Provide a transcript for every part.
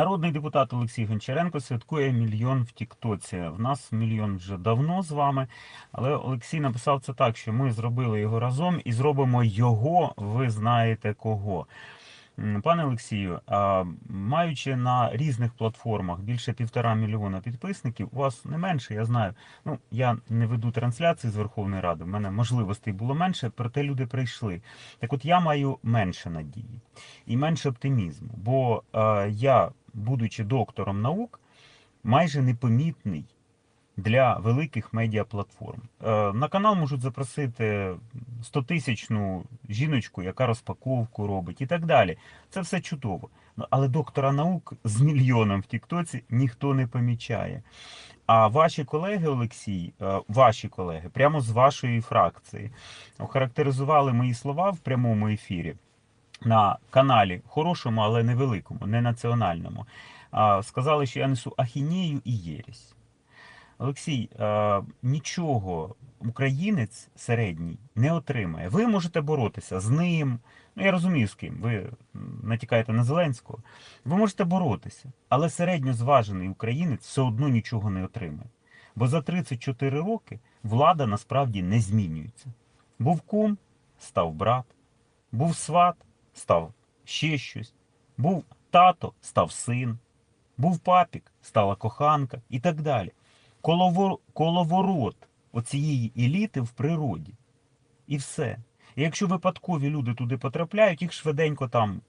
Народний депутат Олексій Гончаренко святкує мільйон в Тіктоці. В нас мільйон вже давно з вами. Але Олексій написав це так, що ми зробили його разом і зробимо його, ви знаєте кого. Пане Олексію, маючи на різних платформах більше півтора мільйона підписників, у вас не менше, я знаю. Ну, я не веду трансляції з Верховної Ради, в мене можливостей було менше, проте люди прийшли. Так от я маю менше надії і менше оптимізму, бо е, я, будучи доктором наук, майже непомітний для великих медіаплатформ. Е, на канал можуть запросити 100-тисячну жіночку, яка розпаковку робить і так далі. Це все чудово. Ну, Але доктора наук з мільйоном в Тіктоці ніхто не помічає. А ваші колеги, Олексій, е, ваші колеги, прямо з вашої фракції, охарактеризували мої слова в прямому ефірі на каналі хорошому, але невеликому, не національному. Сказали, що я несу ахінею і єресь. Олексій, нічого українець середній не отримає. Ви можете боротися з ним. Ну, я розумію, з ким. Ви натякаєте на Зеленського. Ви можете боротися, але середньозважений українець все одно нічого не отримає. Бо за 34 роки влада насправді не змінюється. Був кум, став брат, був сват, став ще щось, був тато, став син, був папік, стала коханка і так далі. Коловорот оцієї еліти в природі. І все. І якщо випадкові люди туди потрапляють, їх швиденько там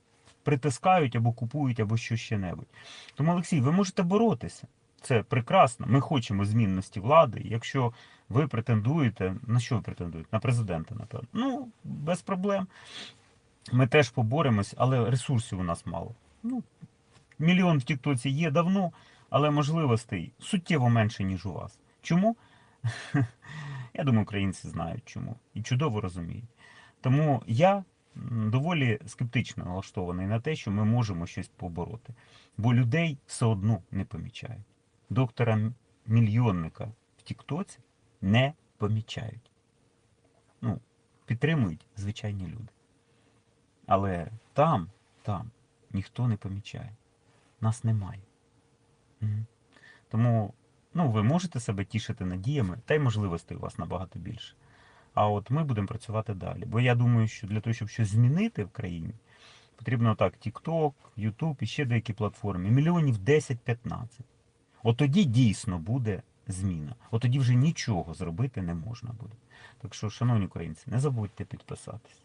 притискають або купують, або що ще небудь. Тому, Олексій, ви можете боротися. Це прекрасно. Ми хочемо змінності влади. Якщо ви претендуєте, на що ви претендуєте? На президента, напевно. Ну, без проблем. Ми теж поборемось, але ресурсів у нас мало. Ну, мільйон в Тіктоці є давно, але можливостей суттєво менше, ніж у вас. Чому? Я думаю, українці знають чому і чудово розуміють. Тому я доволі скептично налаштований на те, що ми можемо щось побороти. Бо людей все одно не помічають. Доктора мільйонника в Тіктоці не помічають. Ну, підтримують звичайні люди. Але там, там ніхто не помічає. Нас немає. Тому ну, ви можете себе тішити надіями, та й можливостей у вас набагато більше. А от ми будемо працювати далі. Бо я думаю, що для того, щоб щось змінити в країні, потрібно так TikTok, YouTube і ще деякі платформи. Мільйонів 10-15. От тоді дійсно буде зміна. От тоді вже нічого зробити не можна буде. Так що, шановні українці, не забудьте підписатись.